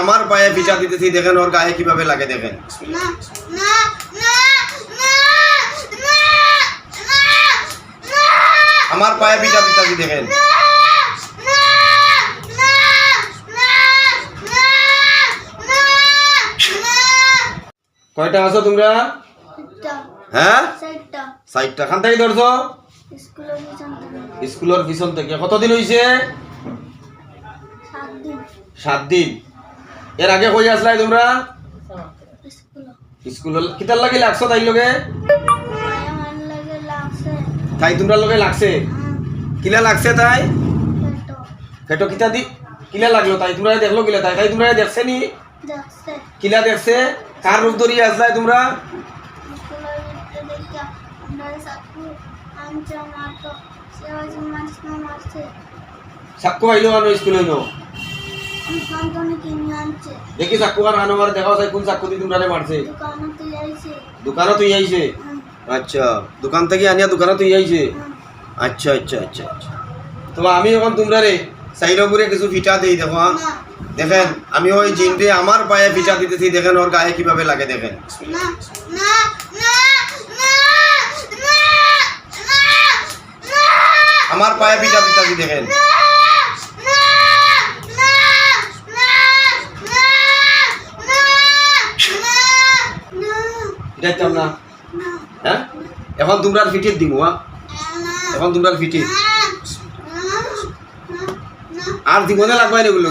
আমার পায়ে পিচা দিতেছি দেখেন ওর গায়ে কীভাবে লাগে দেখেন আমার পায়ে পিচা দিতেছি দেখেন কয়টা আছো তোমরা হ্যাঁ সাইডটা খান থেকে ধরছো স্কুলের পিছন থেকে কতদিন হইছে সাত দিন এর আগে কই আসলাই তোমরা? স্কুল। কিতার লাগে লাগছো তাই লগে? তাই তোমরা লগে লাগছে? কিলা লাগছে তাই? ফেটো কিতা দি কিলা লাগল তাই? তোমরা দেখল কিলা তাই? তাই তোমরা দেখছে নি? কিলা দেখছে? কার রূপ ধরিয়ে আসলাই তোমরা? সাক্কু আইলো আনো স্কুল হইল দেখি সাক্কু আর আনো মার দেখাও কোন সাক্কু দি তোমরা মারছে দোকানও তুই আইছে আচ্ছা দোকান থেকে আনিয়া দোকানও তুই আইছে আচ্ছা আচ্ছা আচ্ছা আচ্ছা তো আমি এখন তোমরা রে সাইডের উপরে কিছু ফিটা দেই দেখো? দেখেন আমি ওই জিনরে আমার পায়ে ফিটা দিতেছি দেখেন ওর গায়ে কীভাবে লাগে দেখেন আমার পায়ে ফিটা দিতেছি দেখেন ফিটাইতাম না। হ্যাঁ? এখন তোমরা ফিটিয়ে দিব হ্যাঁ এখন তোমরা ফিটিয়ে আর দিব না লাগবে না এগুলো।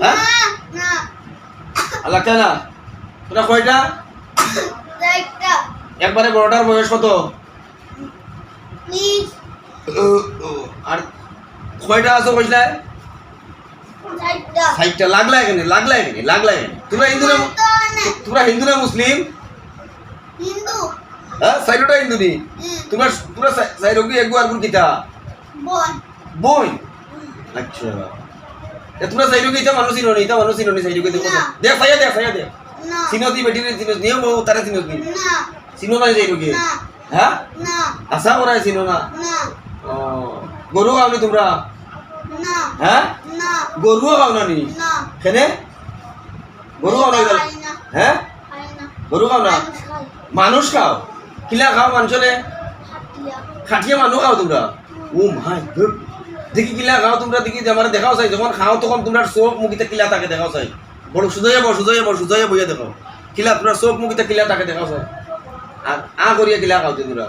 হ্যাঁ? আল্লাহ না তোরা কয়টা? একবারে বড়টার বয়স কত? আর কয়টা আছো কইলা সাইটটা লাগলা এখানে লাগলা এখানে লাগলা এখানে। তোমরা হিন্দু না তোমরা হিন্দু না মুসলিম? হিন্দু। হ্যাঁ সাইডটা হিন্দু নি তোমরা তোমরা সাইড কি একবার আগুন কিতা? বন। বই আচ্ছা। এ তোমরা সাইড কি ইতা মানুষ চিনো নি ইতা মানুষ চিনো নি সাইড কি দেখো। না। দেখ সাইয়া দেখ সাইয়া দেখ। না। চিনো দি বেটি চিনো নিও বউ তারা চিনো নি না। চিনো না সাইড কি না। হ্যাঁ? না। আশা করা চিনো না? গরু খাওনি তোমরা? হ্যাঁ? গরুও খাও না? নি। না কেনে গরু খাও না? হ্যাঁ? গরু খাও না মানুষ খাও? কিলা খাও হাতিয়া খাটিয়ে। মানুষ খাও তোমরা? ও মাই দেখি কিলা খাও তোমরা দেখি আমার দেখাও চাই। যখন খাও তখন তোমরা চোখ মুখিতে কিলা থাকে দেখাও চাই। বড় সুজয়ে বড় সুজয়ে বড় সুজয়ে বইয়া দেখো। কিলা তোমরা চোখ মুখিতে কিলা থাকে দেখাও চাই। আর আ করিয়া কিলা খাও তোমরা।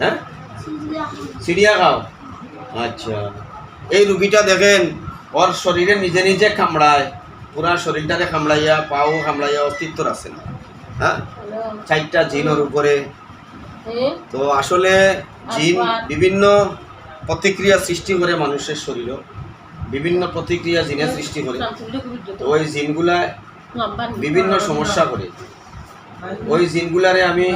হ্যাঁ? চিড়িয়া খাও আচ্ছা। এই রুগীটা দেখেন ওর শরীরে নিজে নিজে কামড়ায় পুরা শরীরটাকে কামড়াইয়া পাও কামড়াইয়া অস্তিত্ব আছে না। হ্যাঁ? চারটা জিনের উপরে। তো আসলে জিন বিভিন্ন প্রতিক্রিয়া সৃষ্টি করে মানুষের শরীরও বিভিন্ন প্রতিক্রিয়া জিনের সৃষ্টি করে। তো ওই জিনগুলা বিভিন্ন সমস্যা করে। ওই জিনগুলারে আমি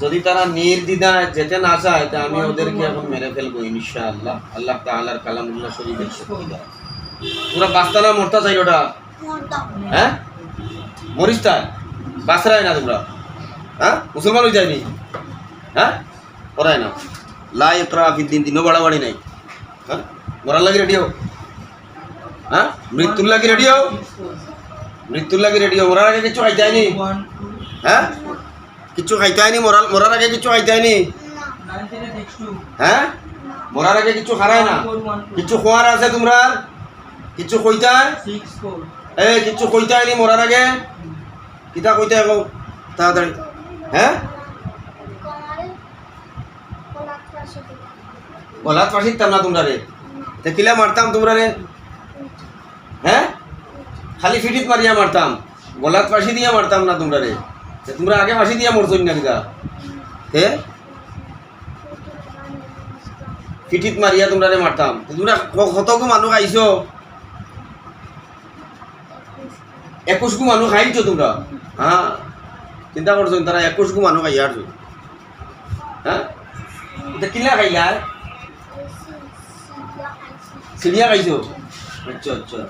যদি তারা নির্দ্বিধায় যেতে না চায়, তা আমি ওদেরকে এখন মেরে ফেলব ইনশাআল্লাহ। আল্লাহ আল্লাহ তাআলার কালামুল্লাহ শরীফের শক্তি দ্বারা পুরা বাস্তানা মরতা চাই ওটা হ্যাঁ? মরিস্তা বাসরায় না তোমরা? হ্যাঁ? মুসলমান হয়ে যায়নি? হ্যাঁ? করায় না। লাই ইকরা ফিদ দিন, দিনও বাড়াবাড়ি নাই। হ্যাঁ? মরার লাগি রেডি হও। হ্যাঁ? মৃত্যুর লাগি রেডি হও। মৃত্যুর লাগি রেডি হও। মরার আগে কিছু খাইতে হয়নি হ্যাঁ? কিছু খাইতে হয়নি? মরার মরার আগে কিছু খাইতে হয়নি? হ্যাঁ? মরার আগে কিছু খারায় না? কিছু খোয়ার আছে তোমরা? কিছু কইতা এ, কিছু কইতা হয়নি মরার আগে? কিতা কইতা এখন তাড়াতাড়ি। হ্যাঁ? গলাত ফাঁসিতাম না তোমরা রে? কিলা মারতাম তোমরা রে? হ্যাঁ? খালি ফিটিত মারিয়া মারতাম। গলাত ফাঁসি দিয়া মারতাম না তোমরা রে? তোমরা আগে ফাঁসি দিয়া মরছো না কিতা হে? পিঠিত মারিয়া তোমরা মারতাম। তোমরা কতগু মানুষ আইছো একুশ গু মানুষ খাইছো তোমরা? হ্যাঁ চিন্তা করছ তারা একুশ গু মানুষ আসছো হ্যাঁ এটা কিলা খাইলা খাইছি চিড়িয়া খাইছো? আচ্ছা আচ্ছা।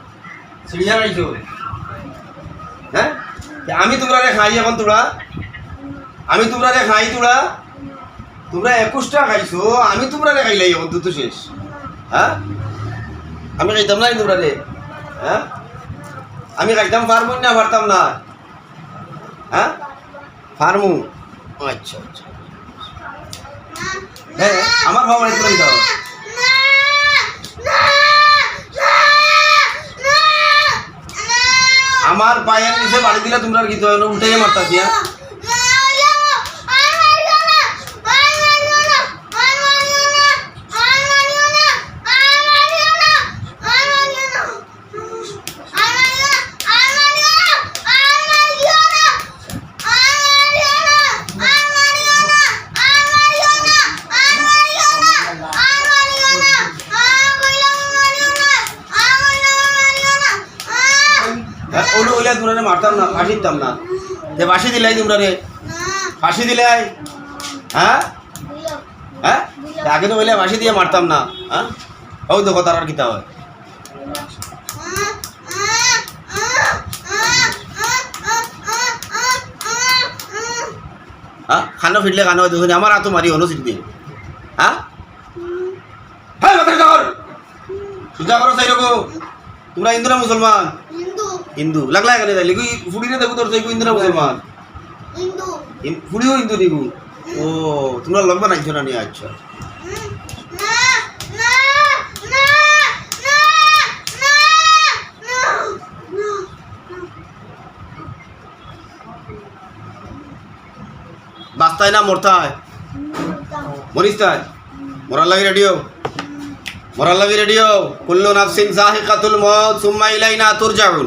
চিড়িয়া খাইছো? আমি তোমরা রে খাই এখন তোমরা আমি তোমরা রে খাই তোরা? তোমরা একুশটা খাইছো, আমি তোমরা রে খাইলাই এখন তো শেষ। হ্যাঁ? আমি খাইতাম না তোমরা রে হ্যাঁ? আমি খাইতাম পারব না পারতাম না? হ্যাঁ? ফার্মু। আচ্ছা আচ্ছা। হ্যাঁ আমার ভাব অনেক করে দাও আমার পায়ের নিচে বাড়ি দিলে তোমরা আর কি তো উঠে মারতা দিয়া ওইলে তোমরা মারতাম না ফাঁসি দিতাম না। যে ফাঁসি দিলাই তোমরা রে ফাঁসি দিলাই হ্যাঁ? হ্যাঁ? আগে তো বললে ফাঁসি দিয়ে মারতাম না হ্যাঁ? ও দেখো তার আর কিতা হয়। হ্যাঁ? খানো ফিরলে খানো দেখুন আমার হাতও মারি সিটি হ্যাঁ? হ্যাঁ কর। সুজা করো চাই রকম তোমরা হিন্দু না মুসলমান। হিন্দু লাগলা এখানে তাই লিখি ফুড়িরে দেখো তোর চাইকো হিন্দু না মুসলমান? হিন্দু হিন- ফুড়িও হিন্দু নিগু ও তোমরা লম্বা নাইছো না নিয়ে আচ্ছা। না না না না না না বাস্তায় না মরতায়? মরিস তাই মরার লাগি রেডিও? মরার লাগি রেডিও? কুল্লু নাফসিন জাহিকাতুল মউত সুম্মা ইলাইনা তুরজাউন।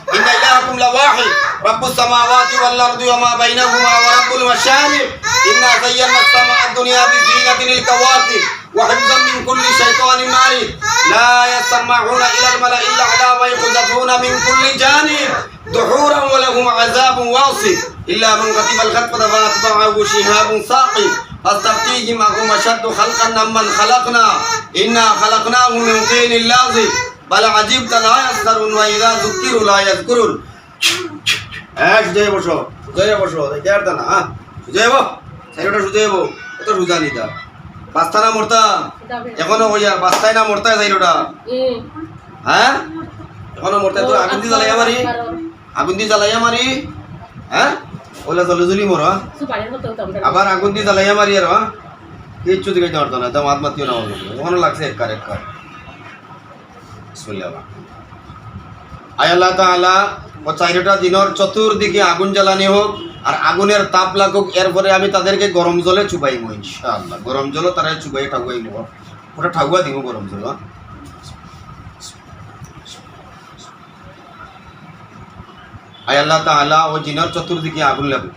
إن إلهكم لواحد رب السماوات والأرض وما بينهما ورب المشارق. إنا زينا السماء الدنيا بزينة الكواكب وحفظا من كل شيطان مارد. لا يستمعون إلى الملأ إلا على ما يقذفون من كل جانب. دحورا ولهم عذاب واصف إلا من قتل الخطفة فأتبعه شهاب ساقي فاستفتيهم أهم أشد خلقا من خلقنا. إنا خلقناهم من طين لازم বালা আজিব তালা ইয়াসকারুন ওয়া ইযা যুকিরু লা ইয়াযকুরুন। এক, জয় বসো জয় বসো দেখার দানা হ্যাঁ সুজয় সাইডটা সুজয় এত সুজা নিতা বাস্তা না মরতা? এখনও হইয়া, বাস্তায় না মরতা সাইডটা? হ্যাঁ? এখনও মরতা তো আগুন দিয়ে জ্বালাইয়া মারি? আগুন দিয়ে জ্বালাইয়া মারি? হ্যাঁ? ওলা জলে জলি মর আবার আগুন দিয়ে জ্বালাইয়া মারি আর কিচ্ছু দিকে জানতো না তো মাত মাতিও না ওখানে লাগছে এক কার এক কার। আয় আল্লাহ তাআলা, ও চারিটা দিনের চতুর্দিকে আগুন জ্বালানি হোক, আর আগুনের তাপ লাগুক, এরপরে আমি তাদেরকে গরম জলে চুবাইব ইনশাআল্লাহ। গরম জল তারা চুবাই ঠাকুয়াইব ওটা ঠাকুয়া দিব গরম জল? আয় আল্লাহ তাআলা, ও জিনের চতুর্দিকে আগুন লাগুক।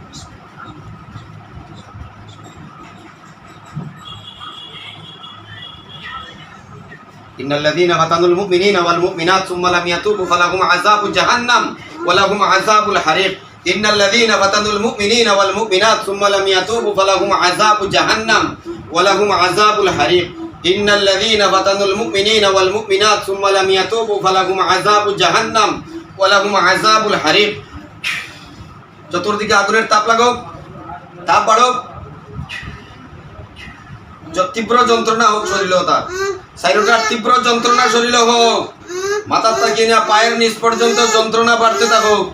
إن الذين فتنوا المؤمنين والمؤمنات ثم لم يتوبوا فلهم عذاب جهنم ولهم عذاب الحريق إن الذين فتنوا المؤمنين والمؤمنات ثم لم يتوبوا فلهم عذاب جهنم ولهم عذاب الحريق إن الذين فتنوا المؤمنين والمؤمنات ثم لم يتوبوا فلهم عذاب جهنم ولهم عذاب الحريق চতুর্দিকে আগুনের তাপ লাগুক তাপ বাড়ুক য- তীব্র যন্ত্রণা হোক শরীর তার। সাইরোটার তীব্র যন্ত্রণা শরীর হোক। মাথার তাকিয়ে না পায়ের নিচ পর্যন্ত যন্ত্রণা বাড়তে থাকুক।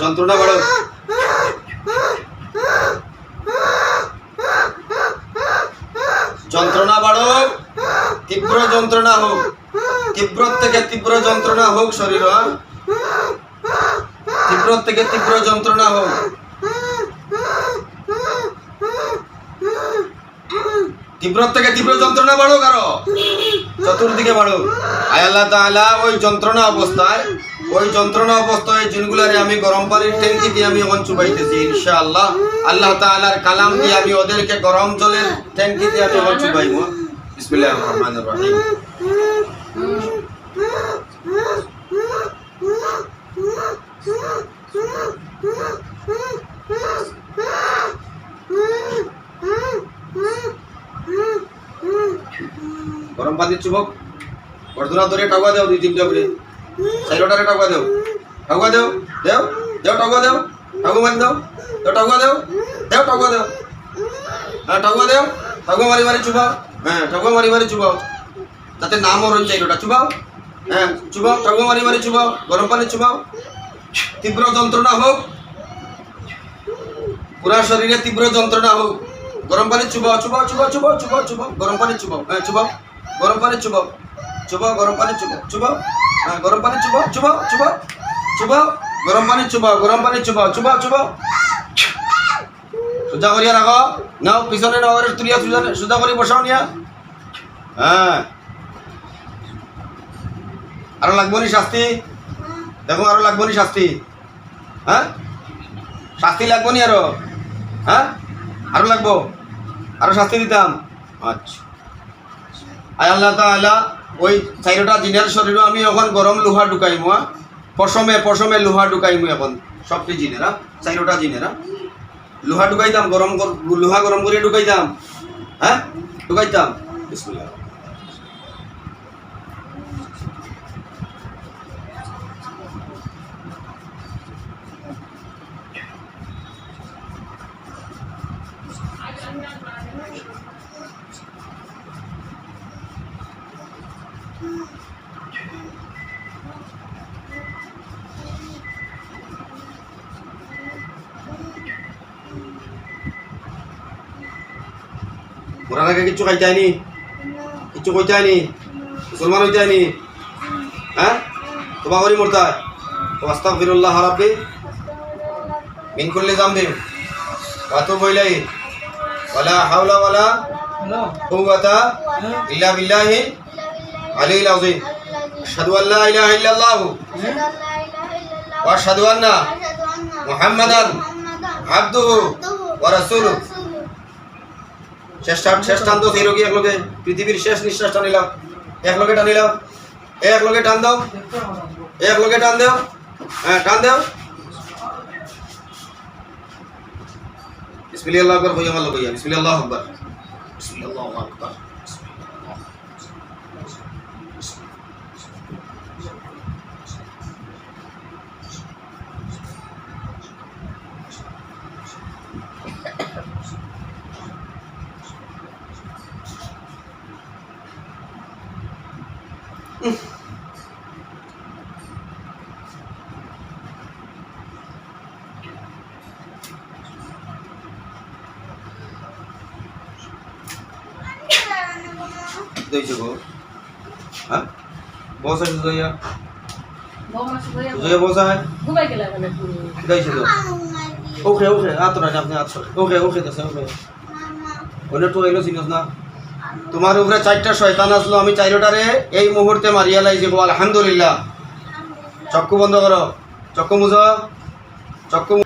যন্ত্রণা বাড়ুক। যন্ত্রণা বাড়ুক। তীব্র যন্ত্রণা হোক। তীব্র থেকে তীব্র যন্ত্রণা হোক শরীর? তীব্র থেকে তীব্র যন্ত্রণা হোক। তীব্র থেকে তীব্র যন্ত্রণা বাড়ুক আরও। চতুর্দিকে বাড়ুক। আয় আল্লাহ তাআলা ওই যন্ত্রণা অবস্থায়, ওই যন্ত্রণা অবস্থায় জিনগুলারে আমি গরম পানির ট্যাঙ্কি দিয়ে আমি এখন চুবাইতেছি, ইনশাআল্লাহ। আল্লাহ তাআলার কালাম দিয়ে আমি ওদেরকে গরম জলের ট্যাঙ্কি দিয়ে আমি এখন চুবাইবো। বিসমিল্লাহির রহমানির রহিম। চুবক বর্ধনা ধরে টাকা দেও দুই তিনটা করে। চাইরোটারে টাকা দেও। টাকা দেও দেও দেও টাকা দেও টাকা মারি দাও, দেও টাকা দেও দেও টাকা দেও। হ্যাঁ টাকা দেও টাকা মারি মারি চুবাও। হ্যাঁ টাকা মারি মারি চুবাও। যাতে নাম ওর চাইরোটা চুবাও। হ্যাঁ চুবাও টাকা মারি মারি চুবাও, গরম পানি চুবাও। তীব্র যন্ত্রণা হোক, পুরা শরীরে তীব্র যন্ত্রণা হোক, গরম পানি চুবাও চুবাও চুবাও চুবাও চুবাও চুবাও, গরম পানি চুবাও। হ্যাঁ চুবাও। গরম পানি চুবাও। চুবাও গরম পানি চুবাও। চুবাও। হ্যাঁ গরম পানি চুবাও চুবাও চুবাও চুবাও। গরম পানি চুবাও, গরম পানি চুবাও চুবাও চুবাও। সোজা করিয়া রাখো। নাও, পিছনে নাও তুলিয়া সোজা সোজা করে, বসাও নিয়া। হ্যাঁ। আরও লাগবো নি শাস্তি? দেখো, আরও লাগবো নি শাস্তি। হ্যাঁ? শাস্তি লাগবো নি আরও? হ্যাঁ? আরও লাগবো? আরও শাস্তি দিতাম। আচ্ছা। আয় আল্লাহ তাআলা ওই চাইরোটা জিনের শরীরও আমি এখন গরম লোহা ঢুকাইমু? পশমে পশমে লোহা ঢুকাইমু এখন, সবটি জিনেরা চাইরোটা জিনেরা লোহা ঢুকাইতাম, গরম লোহা গরম করে ঢুকাইতাম হ্যাঁ? ঢুকাইতাম, বিসমিল্লাহ। মরার আগে কিচ্ছু খাইতে হয়নি কিচ্ছু কইতে হয়নি মুসলমান হইতে হয়নি হ্যাঁ? তোমা করি মরতা তো আস্তাক ফিরুল্লাহ রাব্বি। মিন কুল্লি জামবিন ওয়াতু বইলাই ওয়ালা হাওলা ওয়ালা কুওয়াতা ইল্লা বিল্লাহি আলিল আযীম। আশহাদু আল্লা ইলাহা ইল্লাল্লাহ। ওয়া আশহাদু আন্না মুহাম্মাদান আবদুহু ওয়া রাসূলুহু। শেষ শেষ টান তো সেই রোগী একলগে। পৃথিবীর শেষ নিঃশ্বাস টানিলাম একলগে টানিলাম একলগে টান দাও। একলগে টান দাও। হ্যাঁ টান দাও। বিসমিল্লাহ আকবর কইয়া মাল্লা কইয়া বিসমিল্লাহ আকবর বিসমিল্লাহ আকবার দইছে গো। হ্যাঁ? বসা আছো তোমার উপরে চারটা শয়তান আসলো, আমি চাইরোটারে এই মুহূর্তে মারিয়া লাইছি গো, আলহামদুলিল্লাহ। চক্ষু বন্ধ করো। চক্ষু মুছো। চক্ষু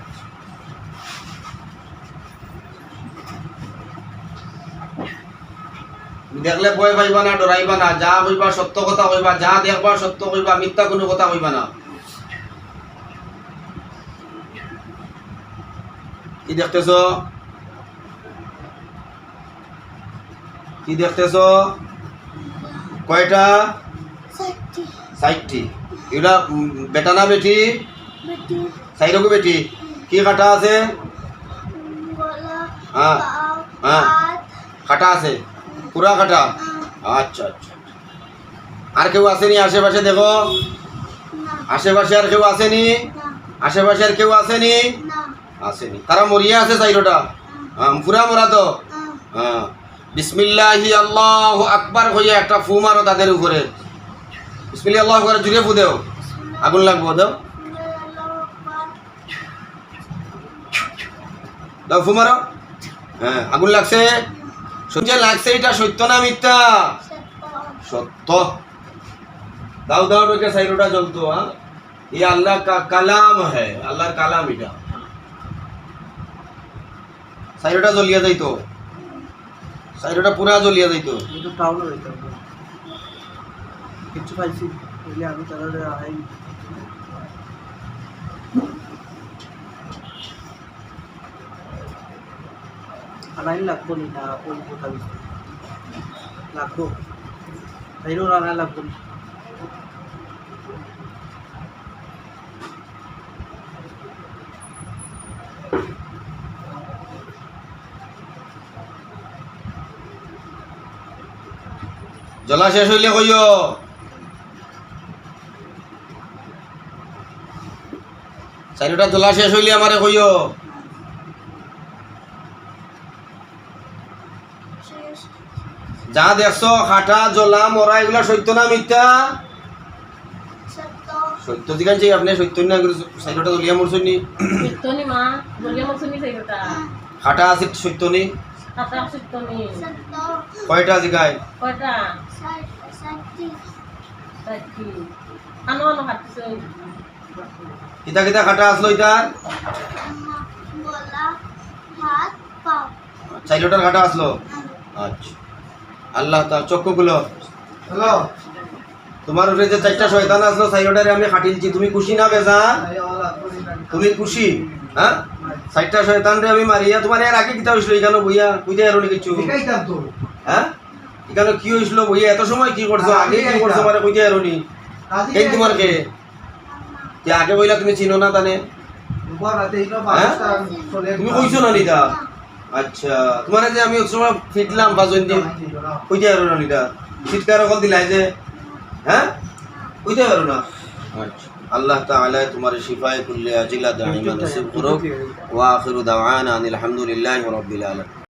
দেখলে ভয় পাইবা না ডরাইবা না যা হইবা সত্য কথা হইবা যা দেখবা সত্য হইবা মিথ্যা কোনো কথা হইবা না। কি দেখতেছ? কি দেখতেছ? কয়টা? এগুলা উম, বেটা না বেটি? সাইরকু বেটি? কি কাটা আছে? হ্যাঁ হ্যাঁ। কাটা আছে? পুরা কাটা আচ্ছা আচ্ছা। আর কেউ আসেনি আশেপাশে, দেখো। আশেপাশে আর কেউ আসেনি? আশেপাশে আর কেউ আসেনি? আসেনি। তারা মরিয়া আছে চাইরোটা? পুরা মরা তো? হ্যাঁ। বিসমিল্লাহি আল্লাহ আকবার হইয়া একটা ফু মারো তাদের উপরে। বিসমিল্লাহ আল্লাহ করে জুড়ে ফু দেও। আগুন লাগবো, দেও। দাও ফু মারো হ্যাঁ আগুন লাগছে? সত্যি লাগছে এটা সত্য না মিথ্যা সত্য দাও দাও ঢোকে সাইরোটা জ্বলতো হ্যাঁ ये अल्लाह का कलाम है আল্লাহর কালাম এটা সাইরোটা জ্বলিয়া যাইতো সাইরোটা পুরা জ্বলিয়া যাইতো কিন্তু টাউন হইতে হবে কিছু পাইছি বলে আমি তাহলে আই ওই কথা লাগবো তাইরও রান্না লাগবে না। জলা শেষ হইলে কইও। চারিটা জলা শেষ হইলে আমারে কইও শেষ যা দেখছ খাটা জলা মরা এগুলা সত্য না মিথ্যা? সত্য। সত্য দিকান চাই আপনি সত্য না চারিটা দলিয়া মরছেন নি? kota. খাটা আছে সত্য নি. কয়টা hati soi? কিতা কিতা খাটা আসলো ইতার চাইলোটার খাটা আসলো আচ্ছা। আল্লাহ তার চক্ষুগুলো। হ্যালো? তোমার উপরে যে চারটা শয়তান আসলো চাইলোটারে আমি খাটিলছি। তুমি খুশি না বেজা? তুমি খুশি? হ্যাঁ? চারটা শয়তান রে আমি মারিয়া তোমার এর আগে কিতা হইছিল এখানে বইয়া? বুঝতে পারো কিছু? হ্যাঁ? এখানে কি হয়েছিল বইয়া? এত সময় কি করছ? আগে কি করছ? মানে কইতে পারো নি? এই তোমার কে আগে বইলা তুমি চিনো না তানে? তুমি কইছো না নিতা আচ্ছা তোমার যে আমি সময় ফিটলাম পাঁচজন দিন কইতে পারো না নিতা চিৎকার অকল দিলাই যে হ্যাঁ? কইতে পারো না? আচ্ছা। আল্লাহ তাআলা তোমার শিফায়ে কুল্লি আজিলা দাইমা নসিব করুক। ওয়া আখিরু দাওয়ানা আনিল হামদুলিল্লাহি রাব্বিল আলামিন।